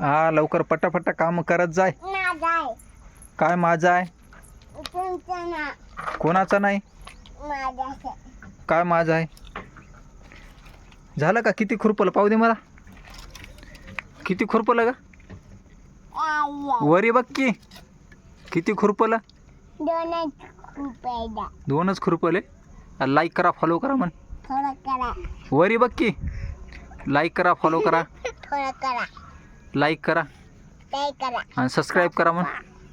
हा लवकर पटापटा काम करत जाय. माझा आहे. काय माझं आहे? तुमचं ना. कोणाचं नाही? माझा आहे. काय माझं आहे? झालं का? किती खुरपलं? पाहू दे मला. किती खुरपलं का. वरी बघ की. किती खुरपलं? दोनच रुपये द्या. दोनच खुरपले? लाईक करा फॉलो करा म्हण. थोडं करा. वरी बघ की. लाईक करा फॉलो करा. थोडं करा. लाईक करा. ते करा. आणि सबस्क्राईब करा म्हण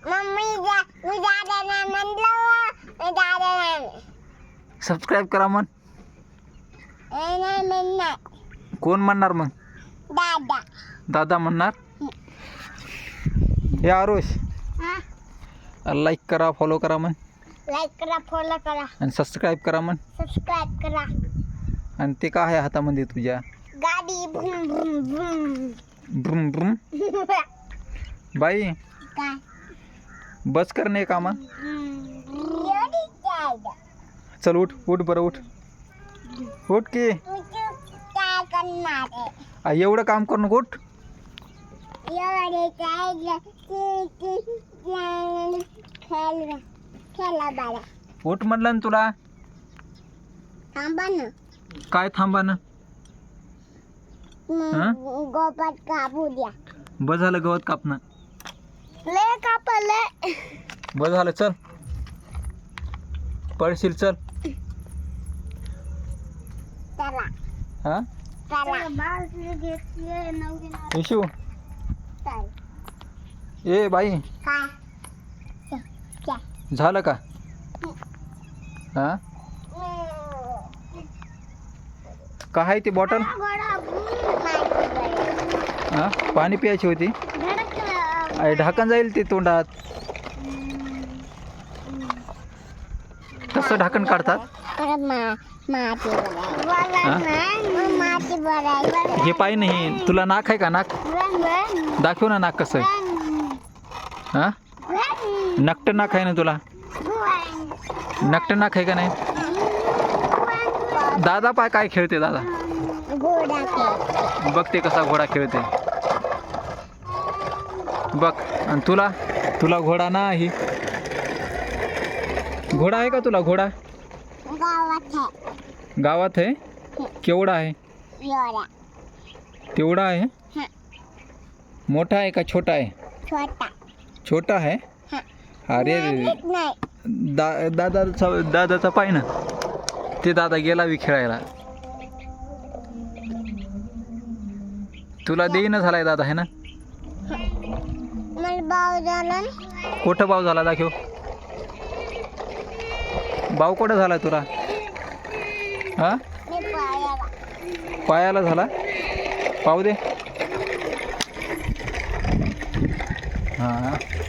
मम्मी जा मी दादा नाही म्हणलं मी दादा नाही सबस्क्राईब करा नाही म्हणणार. कोण म्हणणार मग? दादा. दादा म्हणणार? हे आरुष. हा? लाईक करा फॉलो करा म्हण लाईक करा फॉलो करा. आणि सबस्क्राईब करा म्हण सबस्क्राईब करा. आणि ते काय आहे हातामध्ये तुझ्या? गाडी भूम भूम भूम. ब्रुम ब्रुम. बाई काय? बस करणे कामा चल उठ उठ बरं उठ. उठ की. एवढं काम करू नको उठ. उठ म्हणलं ना तुला. थांबा ना. काय थांबा ना? हा? गोपात कापू द्या. बस झालं गवत कापणं. ले कापले बस झालं चल. पडशील चल. चला. हा? चला. इशू चल. ए बाई. काय क्या झालं का? हा? काय आहे ती बॉटल? हा पाणी प्यायची होती? अरे ढाकण जाईल ते तोंडात. कसं ढाकण काढतात? हा? हे पाय नाही तुला नाक आहे का नाक? दाखव ना नाक कसं हा? नकट नाक आहे ना तुला? नकट नाक आहे का नाही? दादा पाय काय खेळते दादा? घोडा खेळ. बघ ते कसा घोडा खेळते. बघ आणि तुला? तुला घोडा नाही. घोडा आहे का तुला घोडा? गावात आहे. केवढा आहे? तेवढा आहे? हा. मोठा आहे का छोटा आहे? छोटा. छोटा आहे? हा. अरे दा दादाचा दादाचा पाय ना. ते दादा गेला बी खेळायला. तुला देईन झालाय दादा आहे ना? भाऊ झाला कुठं भाव झाला दाखव. भाव कुठं झाला तुला? हा? पायाला झाला? पाहू दे. हां.